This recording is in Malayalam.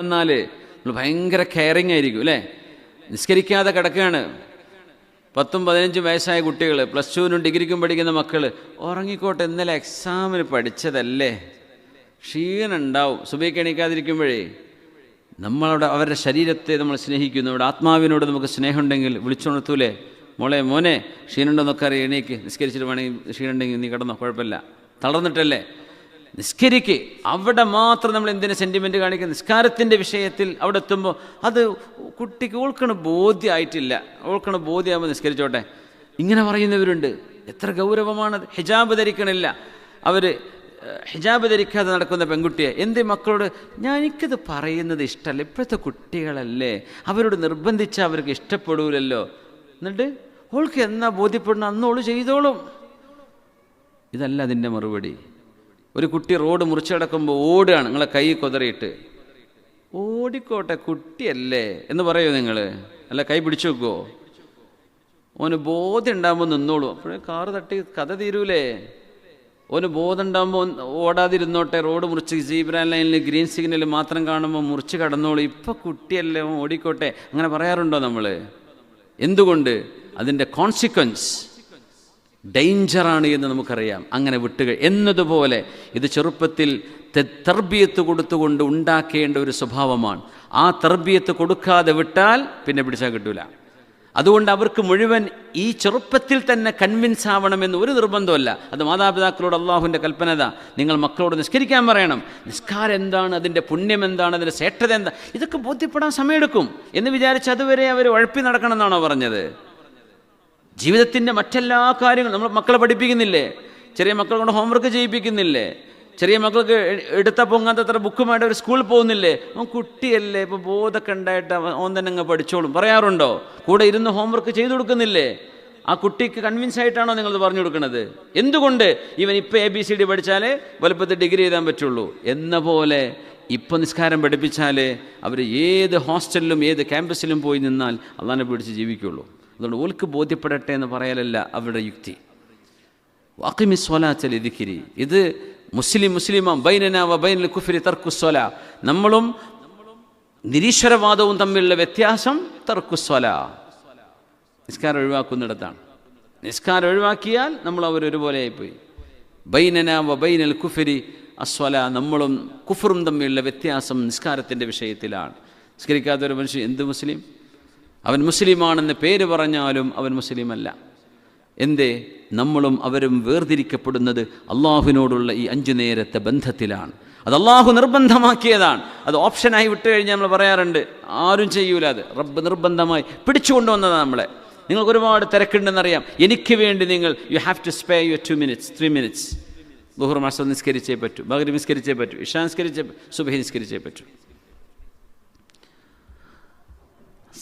എന്നാൽ നമ്മൾ ഭയങ്കര കെയറിങ് ആയിരിക്കും അല്ലേ? നിസ്കരിക്കാതെ കിടക്കുകയാണ്. പത്തും പതിനഞ്ചും വയസ്സായ കുട്ടികൾ പ്ലസ് ടുവിനും ഡിഗ്രിക്കും പഠിക്കുന്ന മക്കൾ ഉറങ്ങിക്കോട്ടെ ഇന്നലെ എക്സാമിന് പഠിച്ചതല്ലേ? ക്ഷീണം ഉണ്ടാവും. സുബൈക്ക് എണീക്കാതിരിക്കുമ്പോഴേ നമ്മളവിടെ അവരുടെ ശരീരത്തെ നമ്മൾ സ്നേഹിക്കുന്നു. അവിടെ ആത്മാവിനോട് നമുക്ക് സ്നേഹമുണ്ടെങ്കിൽ വിളിച്ചുണർത്തൂലേ? മോളെ മോനെ ക്ഷീണുണ്ടെന്നൊക്കെ അറിയാം. എണീക്ക് നിസ്കരിച്ചിട്ട് വേണമെങ്കിൽ ക്ഷീണുണ്ടെങ്കിൽ നീ കിടന്നോ? കുഴപ്പമില്ല. തളർന്നിട്ടല്ലേ? നിസ്കരിക്ക്. അവിടെ മാത്രം നമ്മൾ എന്തിനു സെന്റിമെന്റ് കാണിക്കുക? നിസ്കാരത്തിന്റെ വിഷയത്തിൽ അവിടെ എത്തുമ്പോൾ അത് കുട്ടിക്ക് ഓൾക്കണ ബോധ്യമായിട്ടില്ല ഓൾക്കണ ബോധ്യമാകുമ്പോൾ നിസ്കരിച്ചോട്ടെ. ഇങ്ങനെ പറയുന്നവരുണ്ട്. എത്ര ഗൗരവമാണ് ഹിജാബ് ധരിക്കണില്ല. അവർ ഹിജാബ് ധരിക്കാതെ നടക്കുന്ന പെൺകുട്ടിയെ എന്റെ മക്കളോട്? ഞാൻ എനിക്കത് പറയുന്നത് ഇഷ്ടമല്ല ഇപ്പോഴത്തെ കുട്ടികളല്ലേ. അവരോട് നിർബന്ധിച്ചാൽ അവർക്ക് ഇഷ്ടപ്പെടൂലല്ലോ. എന്നിട്ട് ഓൾക്ക് എന്നാ ബോധ്യപ്പെടണം അന്ന് ഓൾ ചെയ്തോളും. ഇതല്ല അതിന്റെ മറുപടി. ഒരു കുട്ടി റോഡ് മുറിച്ചടക്കുമ്പോൾ ഓടുകയാണ്. നിങ്ങളെ കൈ കൊതറിയിട്ട്. ഓടിക്കോട്ടെ കുട്ടിയല്ലേ. എന്ന് പറയോ നിങ്ങൾ അല്ല കൈ പിടിച്ചു വെക്കുമോ ഓന് ബോധം ഉണ്ടാകുമ്പോൾ നിന്നോളൂ. അപ്പോഴേ കാറ് തട്ടി കഥ തീരൂലേ. ഓന് ബോധം ഉണ്ടാകുമ്പോൾ ഓടാതിരുന്നോട്ടെ റോഡ് മുറിച്ച് സീബ്ര ലൈനിൽ ഗ്രീൻ സിഗ്നൽ മാത്രം കാണുമ്പോൾ മുറിച്ച് കടന്നോളൂ. ഇപ്പം കുട്ടിയല്ലേ ഓടിക്കോട്ടെ. അങ്ങനെ പറയാറുണ്ടോ നമ്മൾ എന്തുകൊണ്ട്? അതിന്റെ കോൺസിക്വൻസ് ഡേഞ്ചറാണ് എന്ന് നമുക്കറിയാം. അങ്ങനെ വിട്ടുക എന്നതുപോലെ ഇത് ചെറുപ്പത്തിൽ തെർബിയത്ത് കൊടുത്തുകൊണ്ട് ഉണ്ടാക്കേണ്ട ഒരു സ്വഭാവമാണ്. ആ തെർബിയത്ത് കൊടുക്കാതെ വിട്ടാൽ പിന്നെ പിടിച്ചാൽ കിട്ടൂല. അതുകൊണ്ട് അവർക്ക് മുഴുവൻ ഈ ചെറുപ്പത്തിൽ തന്നെ കൺവിൻസ് ആവണമെന്ന് ഒരു നിർബന്ധമല്ല അത് മാതാപിതാക്കളോട് അള്ളാഹുവിന്റെ കൽപ്പനത നിങ്ങൾ മക്കളോട് നിസ്കരിക്കാൻ പറയണം. നിസ്കാരം എന്താണ്? അതിന്റെ പുണ്യം എന്താണ്? അതിന്റെ ശ്രേഷ്ഠത എന്താ? ഇതൊക്കെ ബോധ്യപ്പെടാൻ സമയമെടുക്കും. എന്ന് വിചാരിച്ച് അതുവരെ അവർ ഉഴപ്പി നടക്കണം എന്നാണോ പറഞ്ഞത്? ജീവിതത്തിന്റെ മറ്റെല്ലാ കാര്യങ്ങളും നമ്മൾ മക്കളെ പഠിപ്പിക്കുന്നില്ലേ? ചെറിയ മക്കളെ കൊണ്ട് ഹോംവർക്ക് ചെയ്യിപ്പിക്കുന്നില്ലേ? ചെറിയ മക്കൾക്ക് എടുത്ത പൊങ്ങാത്ത അത്ര ബുക്കുമായിട്ട് ഒരു സ്കൂളിൽ പോകുന്നില്ലേ? അവൻ കുട്ടിയല്ലേ ഇപ്പോൾ ബോധമൊക്കെ ഉണ്ടായിട്ട് അവൻ തന്നെ അങ്ങ് പഠിച്ചോളും. പറയാറുണ്ടോ? കൂടെ ഇരുന്ന് ഹോംവർക്ക് ചെയ്തു കൊടുക്കുന്നില്ലേ? ആ കുട്ടിക്ക് കൺവിൻസ് ആയിട്ടാണോ നിങ്ങൾ പറഞ്ഞു കൊടുക്കുന്നത്? എന്തുകൊണ്ട്? ഇവൻ ഇപ്പോൾ എ ബി സി ഡി പഠിച്ചാലേ വലുപ്പത്തിൽ ഡിഗ്രി എഴുതാൻ പറ്റുള്ളൂ. എന്ന പോലെ ഇപ്പം നിസ്കാരം പഠിപ്പിച്ചാലേ അവർ ഏത് ഹോസ്റ്റലിലും ഏത് ക്യാമ്പസിലും പോയി നിന്നാൽ അള്ളാനെ പിടിച്ച് ജീവിക്കുള്ളൂ. അതുകൊണ്ട് ഓൽക്ക് ബോധ്യപ്പെടട്ടെ എന്ന് പറയലല്ല അവരുടെ യുക്തി. വാക്കിമി സ്വലാച്ചൽ ഇതിക്കിരി ഇത് മുസ്ലിം മുസ്ലിമാം ബൈനനാവ ബൈനൽ കുഫിരി തർക്കുസ്വല നമ്മളും നിരീശ്വരവാദവും തമ്മിലുള്ള വ്യത്യാസം തർക്കുസ്വല നിസ്കാരം ഒഴിവാക്കുന്നിടത്താണ്. നിസ്കാരം ഒഴിവാക്കിയാൽ നമ്മൾ ആയിപ്പോയി ബൈനന വ ബൈനൽ കുഫിരി അസ്വല. നമ്മളും കുഫറും തമ്മിലുള്ള വ്യത്യാസം നിസ്കാരത്തിന്റെ വിഷയത്തിലാണ്. നിസ്കരിക്കാത്തൊരു മനുഷ്യൻ എന്ത് മുസ്ലിം? അവൻ മുസ്ലിമാണെന്ന് പേര് പറഞ്ഞാലും അവൻ മുസ്ലിമല്ല. എന്തേ? നമ്മളും അവരും വേർതിരിക്കപ്പെടുന്നത് അള്ളാഹുവിനോടുള്ള ഈ അഞ്ചു നേരത്തെ ബന്ധത്തിലാണ്. അത് അള്ളാഹു നിർബന്ധമാക്കിയതാണ്. അത് ഓപ്ഷനായി വിട്ടു കഴിഞ്ഞാൽ നമ്മൾ പറയാറുണ്ട് ആരും ചെയ്യൂല അത്. റബ്ബ് നിർബന്ധമായി പിടിച്ചുകൊണ്ടുവന്നതാണ് നമ്മളെ. നിങ്ങൾക്ക് ഒരുപാട് തിരക്കുണ്ടെന്നറിയാം എനിക്ക് വേണ്ടി നിങ്ങൾ you have to spare your two minutes three minutes ബഹുർ മാസം നിസ്കരിച്ചേ പറ്റൂ ബഹരി നിസ്കരിച്ചേ പറ്റൂ ഇഷാ നിസ്കരിച്ചേ സുബഹി നിസ്കരിച്ചേ പറ്റൂ.